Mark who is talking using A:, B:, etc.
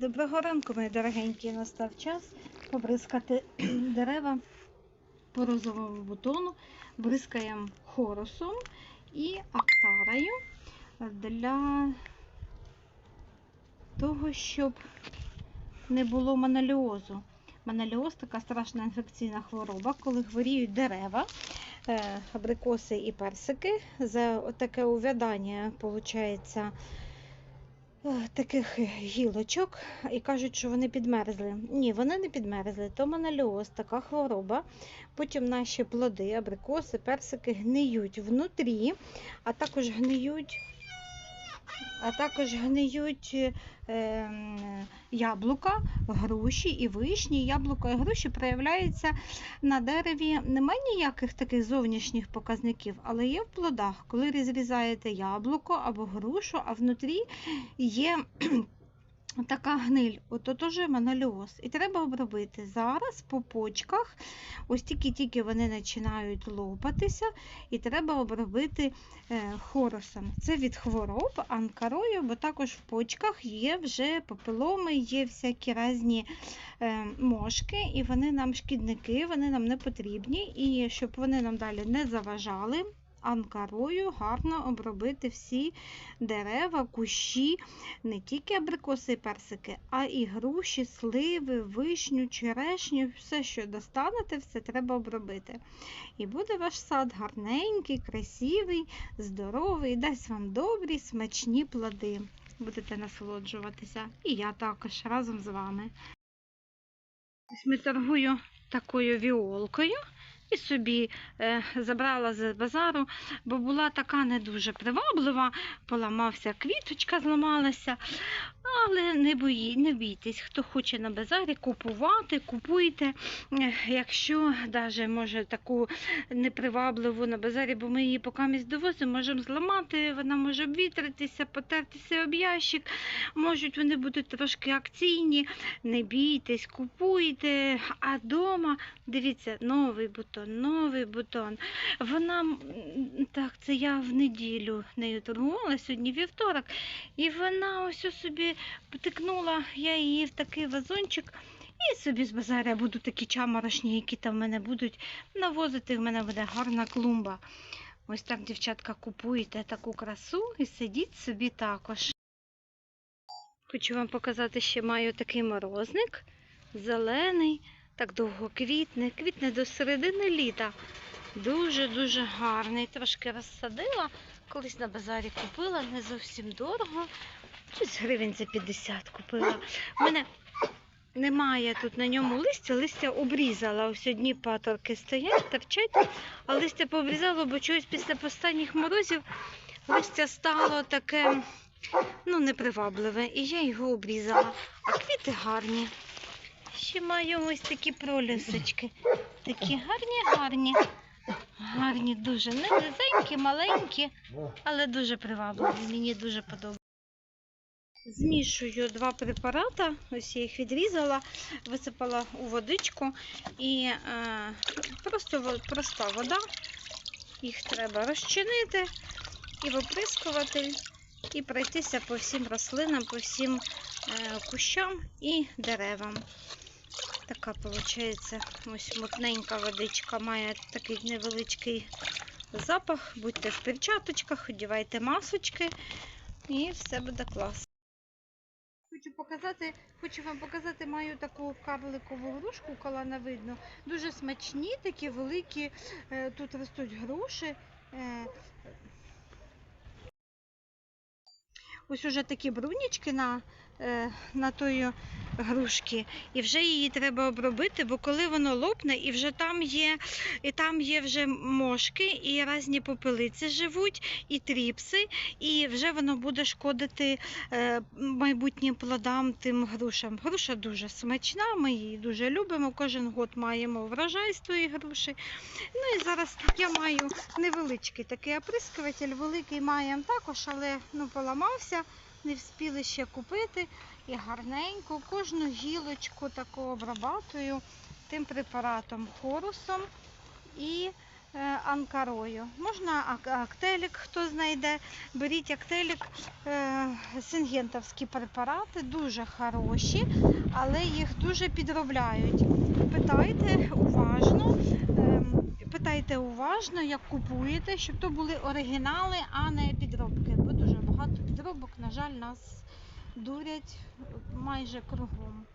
A: Доброго ранку, мої дорогенькі. Настав час побризкати дерева по розовому бутону. Бризкаємо хорусом і актарою для того, щоб не було моноліозу. Моноліоз така страшна інфекційна хвороба, коли хворіють дерева, е, абрикоси і персики. За таке увядання, виходить, таких гілочок і кажуть, що вони підмерзли. Ні, вони не підмерзли. То моноліоз, така хвороба. Потім наші плоди, абрикоси, персики гниють внутрі, а також гниють. А також гниють е, яблука, груші і вишні. Яблука і груші проявляються на дереві. Немає ніяких таких зовнішніх показників, але є в плодах. Коли розрізаєте яблуко або грушу, а внутрі є така гниль, от теж моноліоз. І треба обробити. Зараз по почках, ось тільки-тільки вони починають лопатися, і треба обробити е, хорусом. Це від хвороб, анкарою, бо також в почках є вже папіломи, є всякі різні е, мошки, і вони нам шкідники, вони нам не потрібні. І щоб вони нам далі не заважали. Анкарою гарно обробити всі дерева, кущі, не тільки абрикоси і персики, а і груші, сливи, вишню, черешню, все, що достанете, все треба обробити. І буде ваш сад гарненький, красивий, здоровий, дасть вам добрі, смачні плоди. Будете насолоджуватися. І я також разом з вами. Ось ми торгую такою віолкою. І собі е, забрала з базару, бо була така не дуже приваблива, поламався, квіточка зламалася. Але не бої, не бійтесь, хто хоче на базарі купувати, купуйте. Якщо навіть може таку непривабливу на базарі, бо ми її поки місь довозимо, можемо зламати, вона може обвітритися, потертися об ящик. Можуть вони будуть трошки акційні. Не бійтесь, купуйте. А вдома, дивіться, новий бутон, новий бутон. Вона так, це я в неділю нею торгувала, сьогодні вівторок, і вона ось ось собі потикнула, я її в такий вазончик. І собі з базаря буду такі чаморошні, які там в мене будуть навозити. В мене буде гарна клумба. Ось так, дівчатка, купуєте таку красу і сидіть собі також. Хочу вам показати, ще маю такий морозник, зелений, так довго квітне, квітне до середини літа. Дуже-дуже гарний. Трошки розсадила, колись на базарі купила, не зовсім дорого. Щось гривень за 50 купила. У мене немає тут на ньому листя, листя обрізала. Ось одні паторки стоять, торчать, а листя пообрізала, бо чогось після останніх морозів листя стало таке ну, непривабливе. І я його обрізала. А квіти гарні. Ще маю ось такі пролісочки. Такі гарні, гарні. Гарні, дуже не низенькі, маленькі, але дуже привабливі. Мені дуже подобається. Змішую два препарати, ось я їх відрізала, висипала у водичку і е, просто проста вода. Їх треба розчинити і виприскувати, і пройтися по всім рослинам, по всім е, кущам і деревам. Така виходить, ось мутненька водичка, має такий невеличкий запах. Будьте в перчаточках, одівайте масочки і все буде класно. Хочу показати, хочу вам показати, маю таку карликову грушку, кола видно. Дуже смачні, такі великі. е, Тут ростуть груші. е, Ось уже такі брунічки на, на тої грушки. І вже її треба обробити, бо коли воно лопне, і вже там є, і там є вже мошки, і різні попелиці живуть, і тріпси, і вже воно буде шкодити е, майбутнім плодам тим грушам. Груша дуже смачна, ми її дуже любимо. Кожен год маємо врожай з тої груші. Ну і зараз я маю невеличкий такий оприскуватель, великий маємо також, але ну, поламався, не встигли ще купити. І гарненько кожну гілочку таку обрабатую тим препаратом хорусом і е, анкарою. Можна актелік, хто знайде. Беріть актелік, е, сингентовські препарати, дуже хороші, але їх дуже підробляють. Питайте уважно, ем, питайте уважно, як купуєте, щоб то були оригінали, а не підробки. Бо дуже багато підробок, на жаль, нас дурять майже кругом.